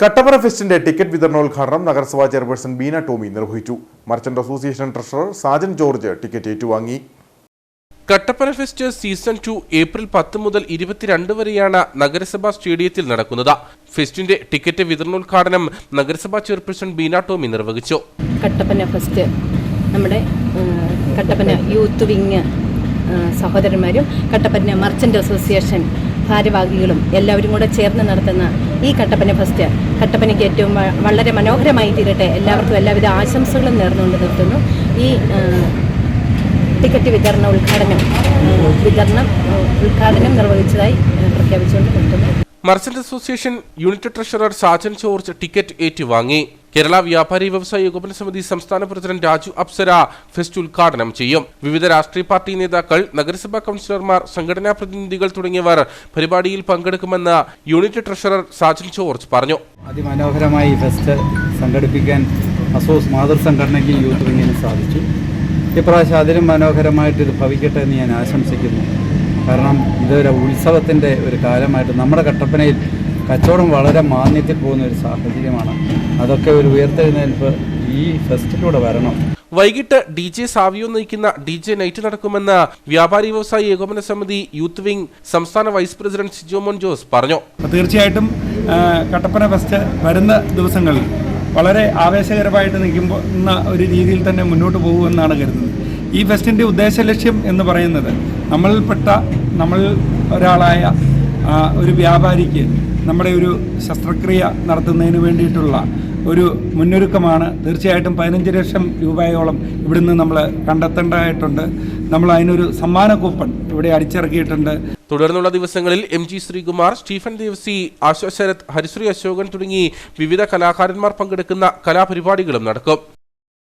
Kattappana ഫെസ്റ്റിന്റെ ticket വിതരണോദ്ഘാടനം നഗരസഭാ chairperson Beena Tomy നിർവഹിച്ചു. Merchant association treasurer Sajan George ticket ഏറ്റുവാങ്ങി. Kattappana fest season two April പത്ത് മുതൽ ഇരുപത്തിരണ്ട് വരെയാണ് നഗരസഭാ സ്റ്റേഡിയത്തിൽ നടക്കുന്നത്. ഫെസ്റ്റിന്റെ ടിക്കറ്റ് വിതരണോദ്ഘാടനം നഗരസഭാ ചെയർപേഴ്സൺ ബീന ടോമി നിർവഹിച്ചു. കട്ടപ്പന ഫെസ്റ്റ് നമ്മുടെ കട്ടപ്പന യൂത്ത് വിങ് സഹോദരന്മാരും കട്ടപ്പന മർച്ചന്റ് അസോസിയേഷൻ ഭാരവാഹികളും എല്ലാവരും കൂടെ ചേർന്ന് നടത്തുന്ന ഈ കട്ടപ്പന ഫസ്റ്റ് കട്ടപ്പനയ്ക്ക് ഏറ്റവും വളരെ മനോഹരമായി തീരട്ടെ. എല്ലാവർക്കും എല്ലാവിധ ആശംസകളും നേർന്നുകൊണ്ട് നിർത്തുന്നു. ഈ ടിക്കറ്റ് വിതരണ ഉദ്ഘാടനം വിതരണം ഉദ്ഘാടനം നിർവഹിച്ചതായി പ്രഖ്യാപിച്ചുകൊണ്ട് നിർത്തുന്നു. Merchant association unit treasurer Sajan George ticket ഏറ്റുവാങ്ങി. കേരള വ്യാപാരി വ്യവസായ ഏകോപന സമിതി സംസ്ഥാന പ്രസിഡന്റ് രാജു അപ്സര ഫെസ്റ്റ് ഉദ്ഘാടനം ചെയ്യും. വിവിധ രാഷ്ട്രീയ പാർട്ടി നേതാക്കൾ നഗരസഭാ കൌൺസിലർമാർ സംഘടനാ പ്രതിനിധികൾ തുടങ്ങിയവർ പരിപാടിയിൽ പങ്കെടുക്കുമെന്ന് യൂണിറ്റ് ട്രഷറർ സാജൻ ജോർജ് പറഞ്ഞു. അതിമനോഹരമായി ഫെസ്റ്റ് സംഘടിപ്പിക്കാൻ അസോസ് മാതൃസംഘടനയ്ക്ക് യൂത്ത് വിങ്ങിന് സാധിച്ചു. ഇപ്രാവശ്യം അതിലും മനോഹരമായിട്ട് ഇത് ഭവിക്കട്ടെ എന്ന് ഞാൻ ആശംസിക്കുന്നു. കാരണം ഇതൊരു ഉത്സവത്തിന്റെ ഒരു കാലമായിട്ട് നമ്മുടെ കട്ടപ്പനയിൽ കച്ചവടം വളരെ മാന്യത്തിൽ പോകുന്ന ഒരു സാഹചര്യമാണ്. അതൊക്കെ ഒരു ഉയർത്തെഴുന്നേൽപ്പ് ഈ ഫെസ്റ്റിലൂടെ വരണം. വൈകിട്ട് ഡി ജെ സാവിയോ നയിക്കുന്ന ഡി ജെ നൈറ്റ് നടക്കുമെന്ന് വ്യാപാരി വ്യവസായി ഏകോപന സമിതി യൂത്ത് വിംഗ് സംസ്ഥാന വൈസ് പ്രസിഡന്റ് സിജോമോൻ ജോസ് പറഞ്ഞു. തീർച്ചയായിട്ടും കട്ടപ്പന ഫെസ്റ്റ് വരുന്ന ദിവസങ്ങളിൽ വളരെ ആവേശകരമായിട്ട് നിൽക്കുമ്പോൾ എന്ന ഒരു രീതിയിൽ തന്നെ മുന്നോട്ട് പോകുമെന്നാണ് കരുതുന്നത്. ഈ ഫെസ്റ്റിന്റെ ഉദ്ദേശ ലക്ഷ്യം എന്ന് പറയുന്നത് നമ്മളിൽപ്പെട്ട നമ്മൾ ഒരാളായ ഒരു വ്യാപാരിക്ക് നമ്മുടെ ഒരു ശസ്ത്രക്രിയ നടത്തുന്നതിന് വേണ്ടിയിട്ടുള്ള ഒരു മുന്നൊരുക്കമാണ്. തീർച്ചയായിട്ടും പതിനഞ്ച് ലക്ഷം രൂപയോളം ഇവിടുന്ന് നമ്മൾ കണ്ടെത്തേണ്ടതായിട്ടുണ്ട്. നമ്മൾ അതിനൊരു സമ്മാന കൂപ്പൺ ഇവിടെ അടിച്ചിറക്കിയിട്ടുണ്ട്. തുടർന്നുള്ള ദിവസങ്ങളിൽ M G Sreekumar Stephen Devassy ആശോ ഹരിശ്രീ അശോകൻ തുടങ്ങി വിവിധ കലാകാരന്മാർ പങ്കെടുക്കുന്ന കലാപരിപാടികളും നടക്കും.